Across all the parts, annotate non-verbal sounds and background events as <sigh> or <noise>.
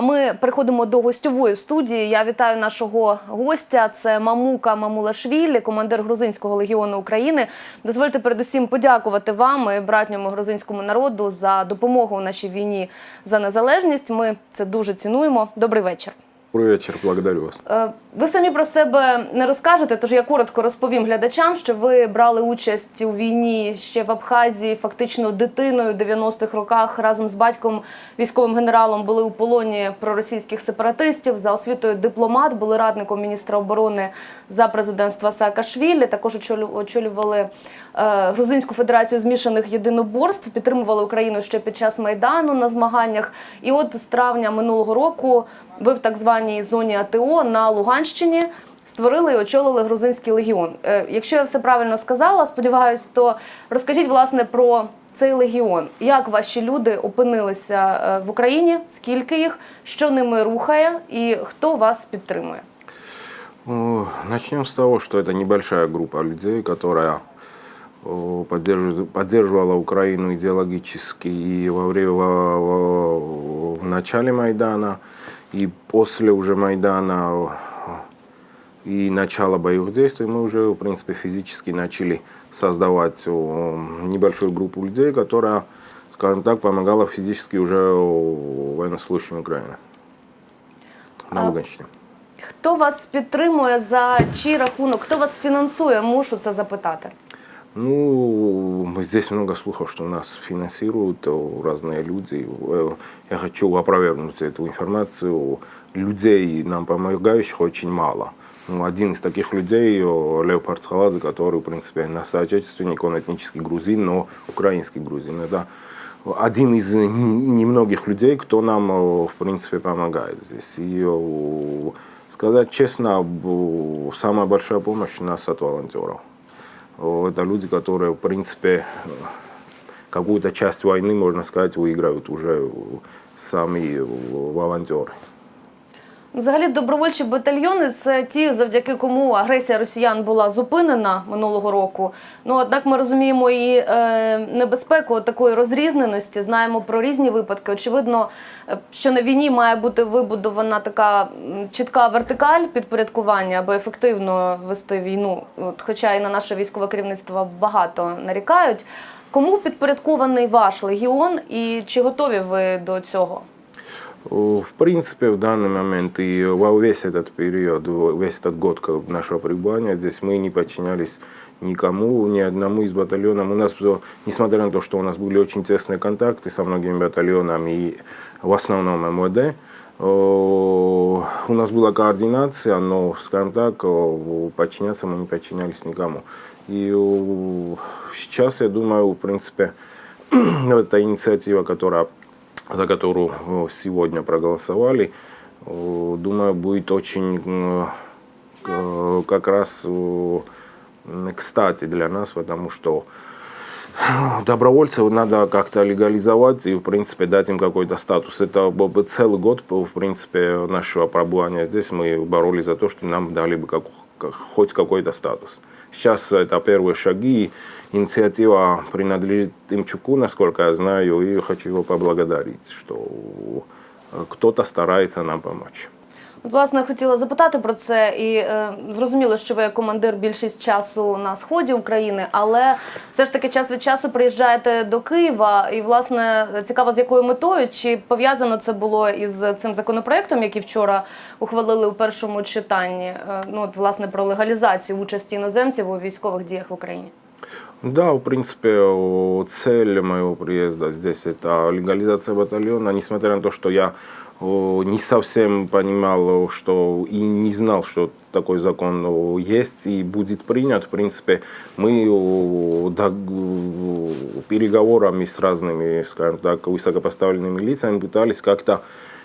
А ми переходимо до гостьової студії. Я вітаю нашого гостя. Це Мамука Мамулашвілі, командир грузинського легіону України. Дозвольте передусім подякувати вам і братньому грузинському народу за допомогу у нашій війні за незалежність. Ми це дуже цінуємо. Добрий вечір. Добрый вечер, благодарю вас. Е, Ви самі про себе не розкажете, тож я коротко розповім глядачам, що ви брали участь у війні ще в Абхазії, фактично дитиною в 90-х роках разом з батьком, військовим генералом, були у полоні проросійських сепаратистів. За освітою дипломат, були радником міністра оборони за президентства Саакашвілі. Також очолю- очолювали е, Грузинську федерацію змішаних єдиноборств, підтримували Україну ще під час майдану на змаганнях. І от з травня минулого року ви в так званій зоні АТО на Луганщині створили і очолили грузинський легіон. Е, Якщо я все правильно сказала, сподіваюсь, то розкажіть власне про цей легіон. Як ваші люди опинилися е, в Україні? Скільки їх, що ними рухає, і хто вас підтримує? О, Начнем с того, что это небольшая группа людей, поддерживает- поддерживала Украину идеологически и во время в начале Майдана, и после уже Майдана о, и начала боевых действий мы уже, в принципе, физически начали создавать о, небольшую группу людей, которая, скажем так, помогала физически уже о, военнослужащим Украины на А- Луганщине. Хто вас підтримує за чий рахунок? Хто вас фінансує? Мушу це запитати. Ну, здесь много слухов, что нас финансируют разные люди. Э, Я хочу опровергнуть эту информацию. Людей, нам помогающих, очень мало. Ну, один из таких людей, э, Лев Парцхаладзе, который, в принципе, наш соотечественник, он этнический грузин, но украинский грузин. Это один из немногих людей, кто нам, э, в принципе, помогает здесь. И сказать честно, самая большая помощь у нас от волонтеров. О, Это люди, которые, в принципе, э, какую-то часть войны, можно сказать, выигрывают уже э, сами э, волонтеры. Взагалі, добровольчі батальйони це ті, завдяки кому агресія росіян була зупинена минулого року. Ну однак ми розуміємо і е, небезпеку такої розрізненості. Знаємо про різні випадки. Очевидно, е, що на війні має бути вибудована така чітка вертикаль підпорядкування, аби ефективно вести війну. От, хоча і на наше військове керівництво багато нарікають. Кому підпорядкований ваш легіон, і чи готові ви до цього? В принципе, в данный момент и во весь этот период, весь этот год нашего пребывания здесь мы не подчинялись никому, ни одному из батальонов. У нас, э, несмотря на то, что у нас были очень тесные контакты со многими батальонами и в основном МВД, о, у нас была координация, но, скажем так, о, подчиняться мы не подчинялись никому. И о, сейчас, я думаю, в принципе, <clears throat> эта инициатива, которая, за которую о, сегодня проголосовали, о, думаю, будет очень э, как раз кстати для нас, потому что добровольцев надо как-то легализовать и, в принципе, дать им какой-то статус. Это был бы целый год, в принципе, нашего пребывания здесь. Мы боролись за то, что нам дали бы как- хоть какой-то статус. Сейчас это первые шаги. Инициатива принадлежит Имчуку, насколько я знаю, и хочу его поблагодарить, что э, кто-то старается нам помочь. От, власне, хотіла запитати про це, і е, зрозуміло, що ви командир більшість часу на сході України, але все ж таки час від часу приїжджаєте до Києва. І, власне, цікаво, з якою метою чи пов'язано це було із цим законопроектом, який вчора ухвалили у першому читанні. Е, ну, от, власне, про легалізацію участі іноземців у військових діях в Україні. Да, в принципе, о, цель моего приезда здесь это легализация батальона, несмотря на то, что я о, не совсем понимал, о, что и не знал, что такой закон о, есть и будет принят. В принципе, мы о, до- о, переговорами с разными, скажем так, высокопоставленными лицами пытались как-то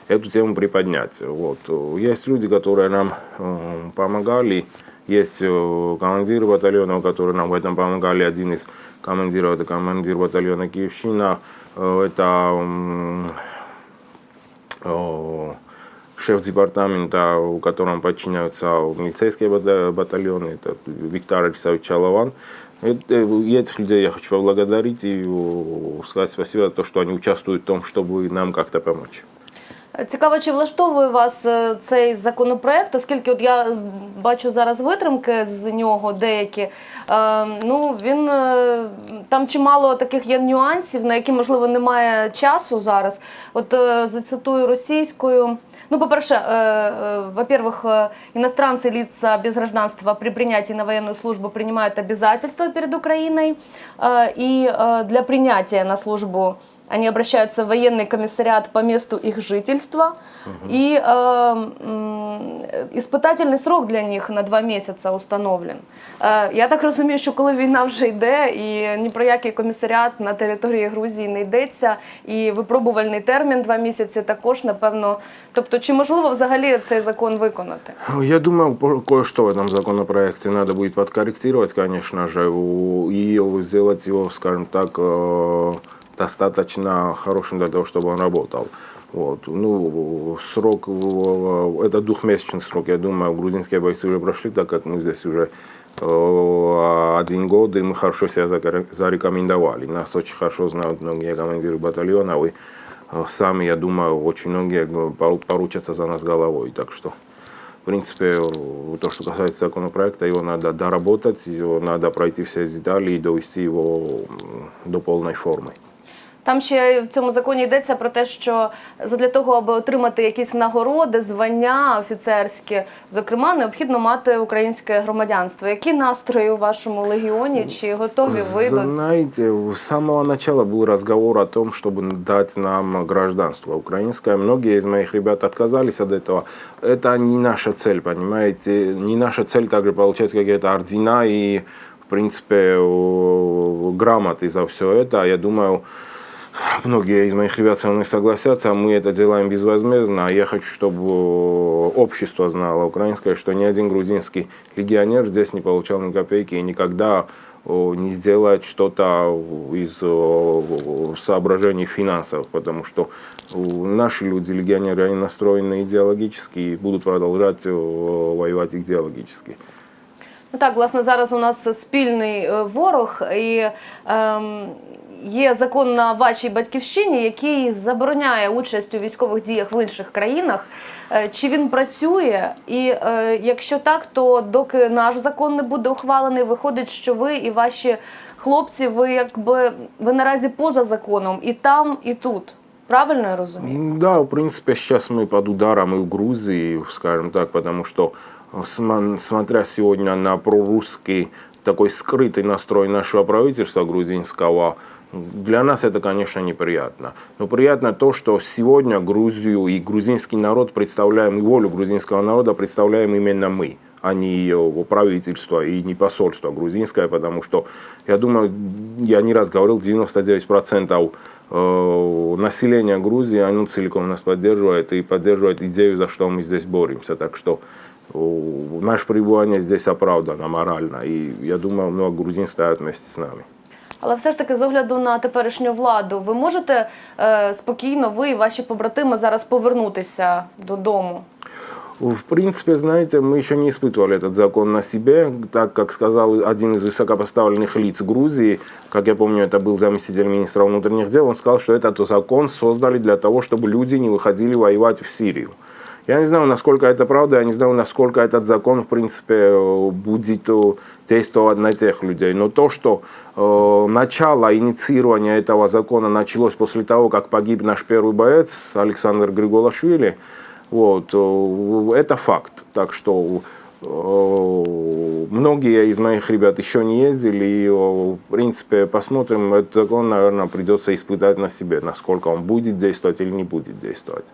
эту тему приподнять. Вот. Есть люди, которые нам э, помогали, есть э, командиры батальонов, которые нам в этом помогали. Один из командиров это командир батальона Киевщина. Э, Это м, э, шеф департамента, у которому подчиняются милицейские бата- батальоны, это Виктор Александрович Чалован. Это- И этих людей я хочу поблагодарить и э, сказать спасибо за то, что они участвуют в том, чтобы нам как-то помочь. Цікаво, чи влаштовує вас е, цей законопроект, оскільки от я е, бачу зараз витримки з нього деякі. Е, ну він е, там чимало таких є нюансів, на які можливо немає часу зараз. От е, зацитую російською. Ну, по-перше, э, э, во-первых, э, иностранцы, лица без гражданства при принятии на военную службу принимают обязательства перед Украиной. Э, И э, для принятия на службу они обращаются в военный комиссариат по месту их жительства. И э, м, испытательный срок для них на два місяці установлен. Е, Я так розумію, що коли війна вже йде, і ні про який комісаріат на території Грузії не йдеться, і випробувальний термін два місяці також, напевно. Тобто, чи можливо взагалі цей закон виконати? Я думаю, по- кое-что в этом законопроекте надо будет подкорректировать, конечно же, у- и сделать его, скажем так, э, достаточно хорошим для того, чтобы он работал. Вот. Ну, срок, это двухмесячный срок, я думаю, грузинские бойцы уже прошли, так как мы здесь уже э, один год, и мы хорошо себя зарекомендовали. Нас очень хорошо знают многие командиры батальонов, и э, сами, я думаю, очень многие э, пору- поручатся за нас головой. Так что, в принципе, то, что касается законопроекта, его надо доработать, его надо пройти все детали и довести его до полной формы. Там ще в цьому законі йдеться про те, що для того, аби отримати якісь нагороди, звання офіцерські, зокрема, необхідно мати українське громадянство. Які настрої у вашому легіоні? Чи готові ви до Знаете, с самого начала был разговор о том, чтобы дать нам гражданство украинское. Многие из моих ребят отказались от этого. Это не наша цель, понимаете? Не наша цель также получать какие-то ордена и, в принципе, э, грамоты за все это. Я думаю, Многие из моих ребят со мной согласятся, мы это делаем безвозмездно. А я хочу, чтобы общество знало украинское, что ни один грузинский легионер здесь не получал ни копейки и никогда не сделает что-то из соображений финансов, потому что наши люди, легионеры, они настроены идеологически и будут продолжать воевать идеологически. Ну так, власне, зараз у нас спільний ворог, і ем, є закон на вашій батьківщині, який забороняє участь у військових діях в інших країнах. Е, Чи він працює? І е, якщо так, то доки наш закон не буде ухвалений, виходить, що ви і ваші хлопці, ви якби ви наразі поза законом і там, і тут. Правильно я розумію? М, Да, в принципе, сейчас мы под ударом и в Грузии, скажем так, потому что, э, сма- смотря сегодня на прорусский такой скрытый настрой нашего правительства грузинского, для нас это, конечно, неприятно. Но приятно то, что сегодня Грузию и грузинский народ представляем, и волю грузинского народа представляем именно мы а не ее правительство и не посольство грузинское, потому что, я думаю, я не раз говорил, 99% э, населения Грузии, оно целиком нас поддерживает и поддерживает идею, за что мы здесь боремся. Так что наше пребывание здесь оправдано морально, и я думаю, много грузин стоят вместе с нами. Але все ж таки, з огляду на теперішню владу, ви можете е, спокійно, ви і ваші побратими зараз повернутися додому? В принципе, знаете, мы еще не испытывали этот закон на себе, так как сказал один из высокопоставленных лиц Грузии, как я помню, это был заместитель министра внутренних дел, он сказал, что этот закон создали для того, чтобы люди не выходили воевать в Сирию. Я не знаю, насколько это правда, я не знаю, насколько этот закон, в принципе, будет действовать на тех людей. Но то, что э, начало инициирования этого закона началось после того, как погиб наш первый боец Александр Григолашвили, вот, э, это факт. Так что э, многие из моих ребят еще не ездили, и, э, в принципе, посмотрим, этот закон, наверное, придется испытать на себе, насколько он будет действовать или не будет действовать.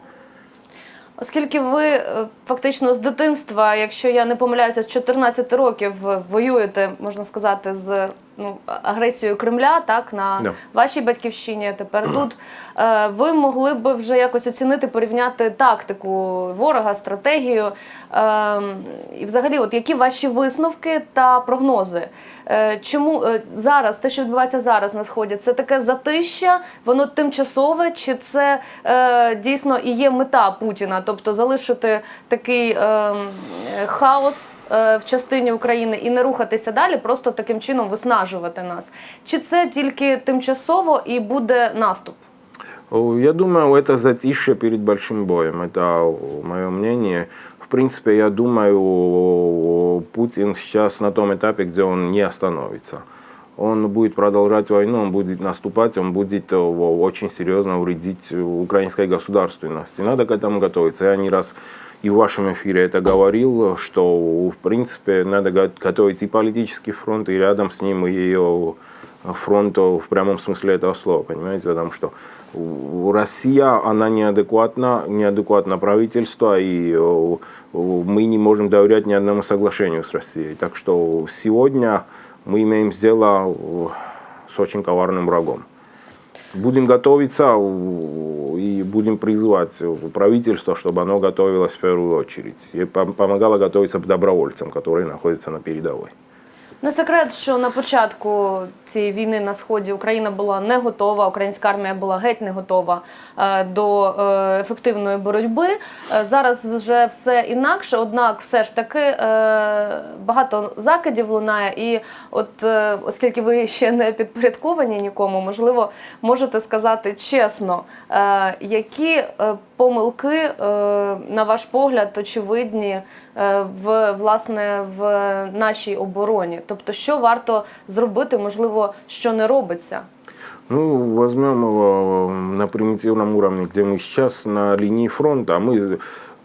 Оскільки ви е, фактично з дитинства, якщо я не помиляюся, з 14 років е, воюєте, можна сказати, з ну, агресією Кремля, так на Да. вашій батьківщині, тепер тут, е, ви могли б вже якось оцінити, порівняти тактику ворога, стратегію. Ем, І взагалі, от які ваші висновки та прогнози? Е, Чому е, зараз те, що відбувається зараз на сході, це таке затища, воно тимчасове, чи це е, дійсно і є мета Путіна, тобто залишити такий хаос в частині України і не рухатися далі, просто таким чином виснажувати нас? Чи це тільки тимчасово і буде наступ? Я думаю, это затишье перед большим боем. Это мое мнение В принципе, я думаю, о, Путин сейчас на том этапе, где он не остановится. Он будет продолжать войну, он будет наступать, он будет о, очень серьезно вредить украинской государственности. Надо к этому готовиться. Я не раз и в вашем эфире это говорил, что в принципе надо го- готовить и политический фронт, и рядом с ним и ее фронт в прямом смысле этого слова, понимаете, потому что Россия, она неадекватна, неадекватно правительство, и о, мы не можем доверять ни одному соглашению с Россией. Так что сегодня мы имеем дело о, с очень коварным врагом. Будем готовиться о, и будем призывать правительство, чтобы оно готовилось в первую очередь и пом- помогало готовиться добровольцам, которые находятся на передовой. Не секрет, що на початку цієї війни на сході Україна була не готова, українська армія була геть не готова е, до е, ефективної боротьби. Е, Зараз вже все інакше, однак, все ж таки багато закидів лунає. І от оскільки ви ще не підпорядковані нікому, можливо, можете сказати чесно, які помилки, е, на ваш погляд, очевидні е, в власне в нашій обороні? Тобто, що варто зробити, можливо, що не робиться? Ну, возьмем его на примитивном уровне, где мы сейчас на линии фронта, а мы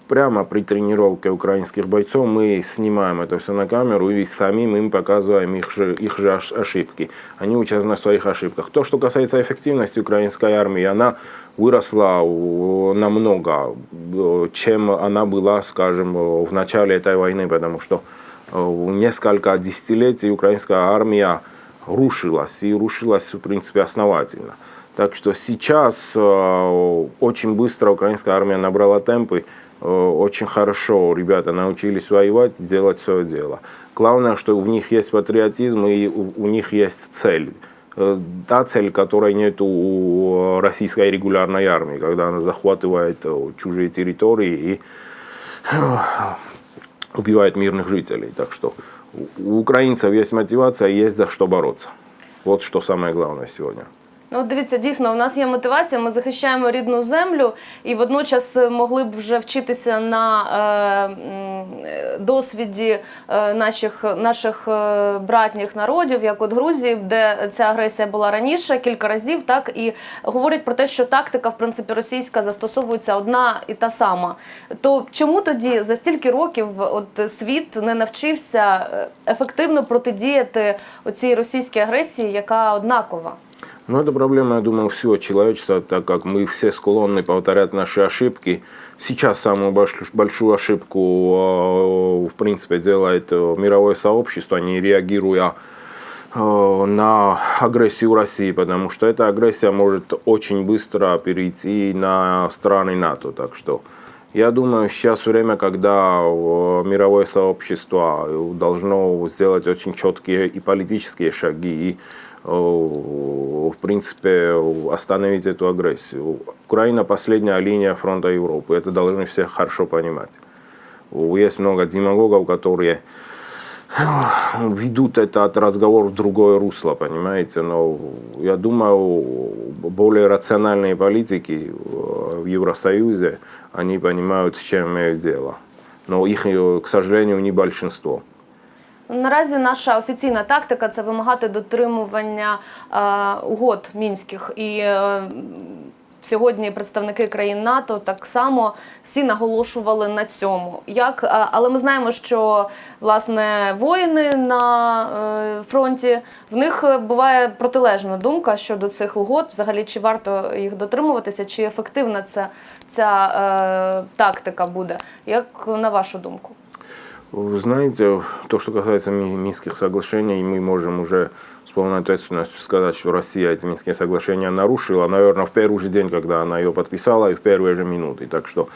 прямо при тренировке украинских бойцов мы снимаем это все на камеру и самим им показываем их же, их же ош- ошибки. Они учатся на своих ошибках. То, что касается эффективности украинской армии, она выросла намного, о, чем она была, скажем, о, в начале этой войны, потому что о, несколько десятилетий украинская армия рушилась и рушилась, в принципе, основательно. Так что сейчас э, очень быстро украинская армия набрала темпы, э, очень хорошо ребята научились воевать, делать свое дело. Главное, что у них есть патриотизм и у, у них есть цель. Э, Та цель, которой нет у российской регулярной армии, когда она захватывает э, чужие территории и убивает мирных жителей. Так что у украинцев есть мотивация, есть за что бороться. Вот что самое главное сегодня. Ну, дивіться, дійсно, у нас є мотивація. Ми захищаємо рідну землю, і водночас е, могли б вже вчитися на е, е, досвіді е, наших, наших братніх народів, як от Грузії, де ця агресія була раніше кілька разів, так і говорять про те, що тактика, в принципі, російська застосовується одна і та сама. То чому тоді за стільки років от світ не навчився ефективно протидіяти оцій російській агресії, яка однакова? Но это проблема, я думаю, всего человечества, так как мы все склонны повторять наши ошибки. Сейчас самую больш- большую ошибку, э, в принципе, делает мировое сообщество, не реагируя э, на агрессию России, потому что эта агрессия может очень быстро перейти на страны НАТО. Так что я думаю, сейчас время, когда э, мировое сообщество должно сделать очень четкие и политические шаги, и, в принципе, остановить эту агрессию. Украина последняя линия фронта Европы. Это должны все хорошо понимать. Есть много демагогов, которые ведут этот разговор в другое русло, понимаете. Но я думаю, более рациональные политики э, в Евросоюзе, они понимают, с чем имеют дело. Но их, э, к сожалению, не большинство. Наразі наша офіційна тактика це вимагати дотримування е, угод мінських. І е, сьогодні представники країн НАТО так само всі наголошували на цьому. Як, е, але ми знаємо, що власне воїни на фронті в них буває протилежна думка щодо цих угод. Взагалі, чи варто їх дотримуватися, чи ефективна ця, ця е, тактика буде? Як на вашу думку? Вы знаете, то, что касается Ми- Минских соглашений, мы можем уже с полной ответственностью сказать, что Россия эти Минские соглашения нарушила, наверное, в первый же день, когда она ее подписала, и в первые же минуты. Так что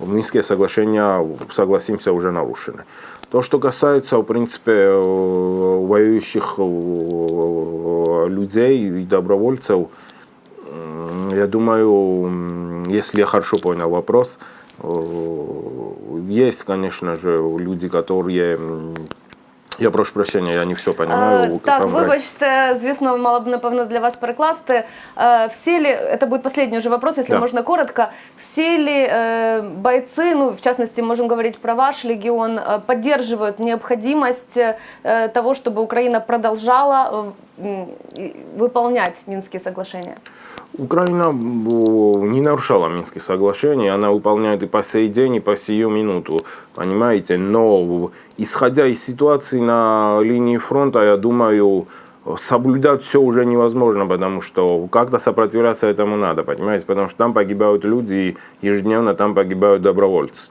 Минские соглашения, согласимся, уже нарушены. То, что касается, в принципе, э, воюющих э, людей и добровольцев, Я думаю, если я хорошо понял вопрос, есть, конечно же, люди, которые Я прошу прощения, я не все понимаю. Как Так, вибачте, звісно, мала б напевно для вас перекласти. Е, Всі ли, это будет последний уже вопрос, если Да. можно коротко. Все ли э, бойцы, ну, в частности, можем говорить про ваш легион, э, поддерживают необходимость э, того, чтобы Украина продолжала э, выполнять Минские соглашения? Украина не нарушала Минских соглашений, она выполняет и по сей день, и по сию минуту, понимаете, но исходя из ситуации на линии фронта, я думаю, соблюдать все уже невозможно, потому что как-то сопротивляться этому надо, понимаете, потому что там погибают люди, и ежедневно там погибают добровольцы.